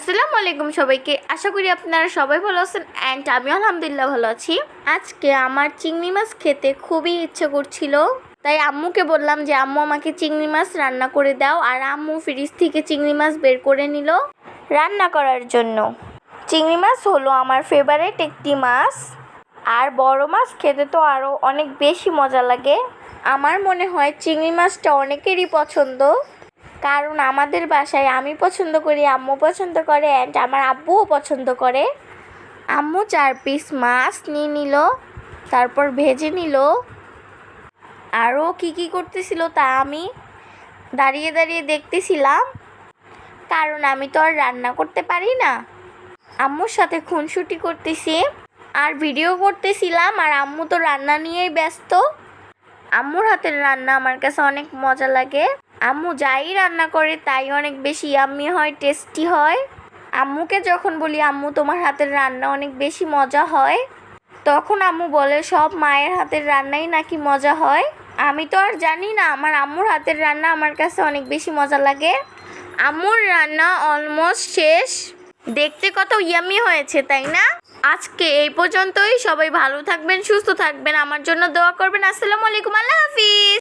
আসসালামু আলাইকুম সবাইকে। আশা করি আপনারা সবাই ভালো আছেন অ্যান্ড আমি আলহামদুলিল্লাহ ভালো আছি। আজকে আমার চিংড়ি মাছ খেতে খুবই ইচ্ছে করছিল। তাই আম্মুকে বললাম যে, আম্মু, আমাকে চিংড়ি মাছ রান্না করে দাও। আর আম্মু ফ্রিজ থেকে চিংড়ি মাছ বের করে নিল রান্না করার জন্য। চিংড়ি মাছ হলো আমার ফেভারেট একটি মাছ। আর বড় মাছ খেতে তো আরও অনেক বেশি মজা লাগে। আমার মনে হয় চিংড়ি মাছটা অনেকেরই পছন্দ। কারণ আমাদের বাসায় আমি পছন্দ করি, আম্মু পছন্দ করে অ্যান্ড আমার আব্বুও পছন্দ করে। আম্মু চার পিস মাছ নিয়ে নিল, তারপর ভেজে নিল। আরও কী কী করতেছিল তা আমি দাঁড়িয়ে দাঁড়িয়ে দেখতেছিলাম। কারণ আমি তো আর রান্না করতে পারি না। আম্মুর সাথে খুনসুটি করতেছি, আর ভিডিও করতেছিলাম, আর আম্মু তো রান্না নিয়েই ব্যস্ত। আম্মুর হাতের রান্না আমার কাছে অনেক মজা লাগে। আম্মু যাই রান্না করে তাই অনেক বেশি ইয়াম্মি হয় টেস্টি হয়। আম্মুকে যখন বলি, আম্মু, তোমার হাতের রান্না অনেক বেশি মজা হয়? তখন আম্মু বলে, সব মায়ের হাতের রান্নাই নাকি মজা হয়? আমি তো আর জানি না, আমার আম্মুর হাতের রান্না আমার কাছে অনেক বেশি মজা লাগে। আম্মুর রান্না অলমোস্ট শেষ। দেখতে কত ইয়ামি হয়েছে, তাই না? আজকে এই পর্যন্তই। সবাই ভালো থাকবেন, সুস্থ থাকবেন। আমার জন্য দোয়া করবেন। আসসালামু আলাইকুম। আল্লাহ হাফিজ।